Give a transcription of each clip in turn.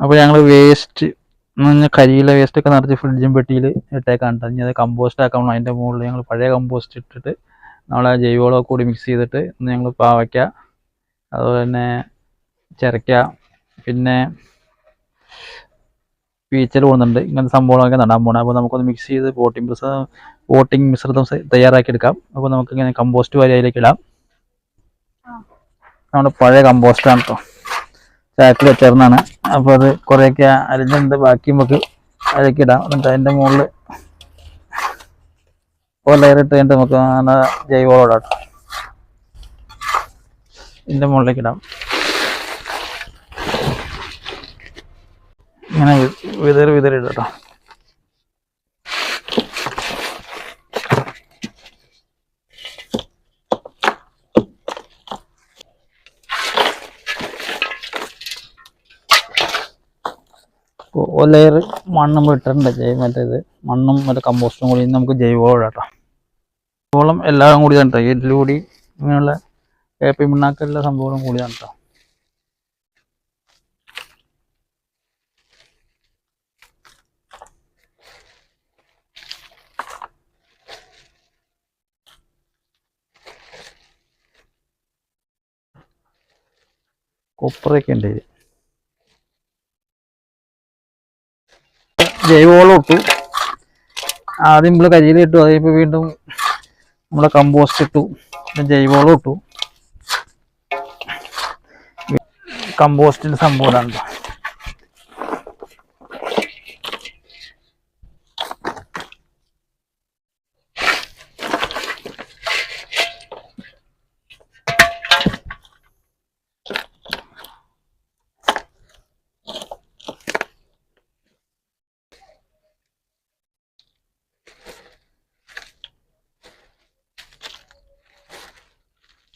അപ്പോൾ ഞങ്ങൾ വേസ്റ്റ് എന്ന് പറഞ്ഞാൽ കരിയില വേസ്റ്റ് ഒക്കെ നിറച്ച് ഫ്രിഡ്ജും പെട്ടിയിൽ ഇട്ടേക്കാണ് കേട്ടോ ഇനി അത് കമ്പോസ്റ്റ് ആക്കാൻ അതിന്റെ മുകളിൽ ഞങ്ങൾ പഴയ കമ്പോസ്റ്റ് ഇട്ടിട്ട് നമ്മളെ ജൈവവളമൊക്കെ കൂടി മിക്സ് ചെയ്തിട്ട് ഞങ്ങൾ പാവയ്ക്ക അതുപോലെ തന്നെ ചിരയ്ക്ക പിന്നെ പീച്ചൽ പോകുന്നുണ്ട് ഇങ്ങനത്തെ സംഭവങ്ങളൊക്കെ നടാൻ പോകണം അപ്പോൾ നമുക്കൊന്ന് മിക്സ് ചെയ്ത് പോട്ടിംഗ് മിശ്രിതം പോട്ടിംഗ് മിശ്രിതം തയ്യാറാക്കി എടുക്കാം. അപ്പോൾ നമുക്ക് ഇങ്ങനെ കമ്പോസ്റ്റ് വാരി അതിലേക്ക് ഇടാം. നമ്മുടെ പഴയ കമ്പോസ്റ്റാണ് കേട്ടോ ചാക്കിൽ വെച്ചേർന്നാണ്. അപ്പോൾ അത് കുറേയൊക്കെ അരിഞ്ഞുണ്ട് ബാക്കി നമുക്ക് അതിലേക്ക് ഇടാം. എന്നിട്ട് അതിന്റെ മുകളിൽ ഒരു ലെയർ ഇട്ട് കഴിഞ്ഞിട്ട് നമുക്ക് അങ്ങനെ ജൈവവളം ഇടാം ഇതിന്റെ മുകളിലേക്ക് ഇടാം. ഇങ്ങനെ വിതറി വിതറി ഇടാം ഇപ്പോൾ ഒരു ലെയർ മണ്ണും ഇട്ടിട്ടുണ്ട് ജൈവ മറ്റേത് മണ്ണും മറ്റേ കമ്പോസ്റ്റും കൂടി നമുക്ക് ജൈവവളം കേട്ടോ ജൈവവളം എല്ലാം കൂടി കേട്ടോ. എല്ലുകൂടി ഇങ്ങനെയുള്ള വേപ്പി പിണ്ണാക്കെല്ലാ സംഭവങ്ങളും കൂടിയാണ് കേട്ടോ. കൊപ്രയൊക്കെ ഉണ്ട് ജൈവവളം ഇട്ടു. ആദ്യം നമ്മൾ കരിയിൽ ഇട്ടു. അത് വീണ്ടും നമ്മുടെ കമ്പോസ്റ്റ് ഇട്ടു. പിന്നെ ജൈവവളം ഇട്ടു. കമ്പോസ്റ്റിന്റെ സംഭവം ഇതാണ്.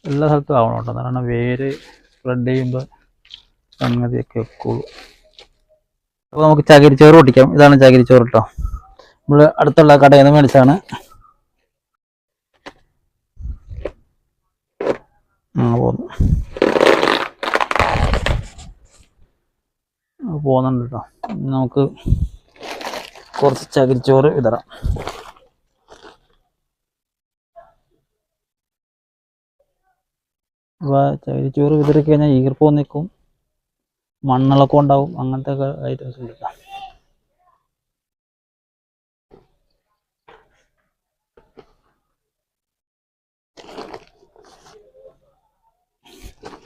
എല്ലാ സ്ഥലത്തും ആവണം കേട്ടോ. കാരണം വേര് സ്പ്രെഡ് ചെയ്യുമ്പോൾ സംഗതിയൊക്കെ വെക്കുള്ളൂ അപ്പോൾ നമുക്ക് ചകിരിച്ചോറ് പൊട്ടിക്കാം. ഇതാണ് ചകിരിച്ചോറ് കേട്ടോ നമ്മൾ അടുത്തുള്ള കടയിൽ നിന്ന് മേടിച്ചാണ് ആ പോന്നു. പോകുന്നുണ്ട് കേട്ടോ നമുക്ക് കുറച്ച് ചകിരിച്ചോറ് വിതറാം അപ്പോൾ ചകിരിച്ചോറ് വിതറി കഴിഞ്ഞാൽ ഈർപ്പം നിൽക്കും മണ്ണിളക്കം ഉണ്ടാവും. അങ്ങനത്തെ ഐറ്റംസ് ട്ടോ.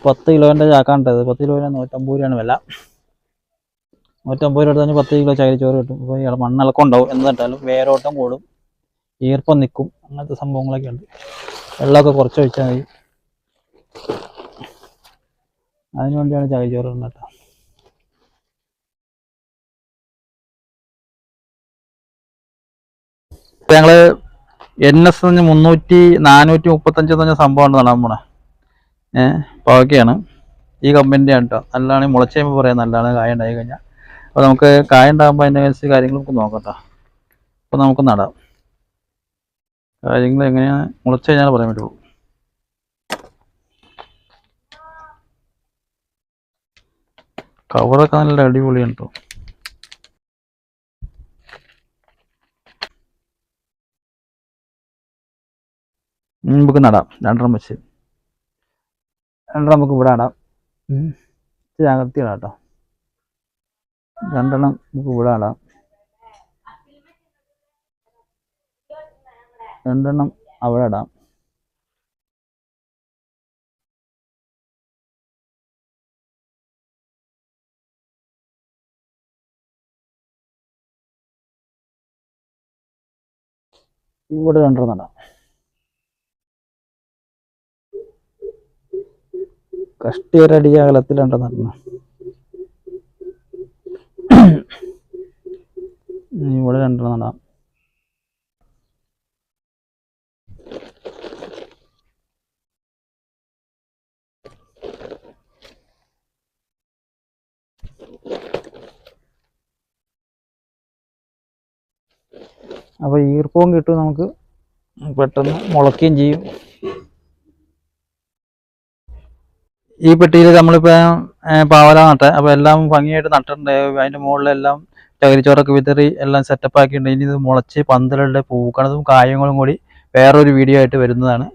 പത്ത് കിലോന്റെ ചാക്കാണ്ടത് പത്ത് കിലോയിലെ നൂറ്റമ്പത് രൂപയാണ് വില. നൂറ്റമ്പത് രൂപ എടുത്ത് പത്ത് കിലോ ചകിരിച്ചോറ് കിട്ടും. അപ്പോൾ ഇയാൾ മണ്ണിളക്കം ഉണ്ടാവും. എന്ന് എന്നിട്ടാലും വേരോട്ടം കൂടും. ഈർപ്പം നിൽക്കും അങ്ങനത്തെ സംഭവങ്ങളൊക്കെ ഉണ്ട്. വെള്ളമൊക്കെ കുറച്ച് ഒഴിച്ചാൽ മതി. അതിനു വേണ്ടിയാണ് ഇടുന്നത് കേട്ടോ. ഞങ്ങൾ എൻ എസ് എന്ന് മുന്നൂറ്റി നാനൂറ്റി മുപ്പത്തഞ്ച് എന്ന് പറഞ്ഞ സംഭവമാണ് നടാൻ പോണേ. ഏഹ് പാവയ്ക്കാണ് ഈ കമ്പനിന്റെ ആണ് കേട്ടോ. നല്ലതാണ് മുളച്ച് പറയാം. നല്ലതാണ് കായ ഉണ്ടായി കഴിഞ്ഞാൽ അപ്പോൾ നമുക്ക് കായ ഉണ്ടാകുമ്പോൾ അതിന്റെ അനുസരിച്ച് കാര്യങ്ങൾ നമുക്ക് നോക്കാം കേട്ടോ. അപ്പോൾ നമുക്ക് നടാം. കാര്യങ്ങൾ എങ്ങനെയാണ്? മുളച്ച് കഴിഞ്ഞാൽ പറയാൻ പറ്റുള്ളൂ. കവറൊക്കെ നല്ല അടിപൊളിയാണ് കേട്ടോ നമുക്ക് നടാം. രണ്ടെണ്ണം വെച്ച്. രണ്ടെണ്ണം നമുക്ക് ഇവിടെ നടാം. അകത്തി ഇടാം കേട്ടോ. രണ്ടെണ്ണം നമുക്ക് ഇവിടെ നടാം. രണ്ടെണ്ണം അവിടെ ഇടാം ഇവിടെ രണ്ടെണ്ണം നടാം കഷ്ടി ഒരടി അകലത്തിൽ രണ്ടെണ്ണം ഇവിടെ രണ്ടെണ്ണം നടാം അപ്പോൾ ഈർപ്പവും കിട്ടും നമുക്ക്. പെട്ടെന്ന് മുളയ്ക്കുകയും ചെയ്യും. ഈ പെട്ടിയിൽ നമ്മളിപ്പോൾ പാവല നട്ടെ അപ്പോൾ എല്ലാം ഭംഗിയായിട്ട് നട്ടിട്ടുണ്ട്. അതിന്റെ മുകളിലെല്ലാം ചകിരിച്ചോറൊക്കെ വിതറി എല്ലാം സെറ്റപ്പ് ആക്കിയിട്ടുണ്ട്. ഇനി ഇത് മുളച്ച് പന്തലുണ്ട് പൂക്കണതും കായങ്ങളും കൂടി വേറൊരു വീഡിയോ ആയിട്ട് വരുന്നതാണ്.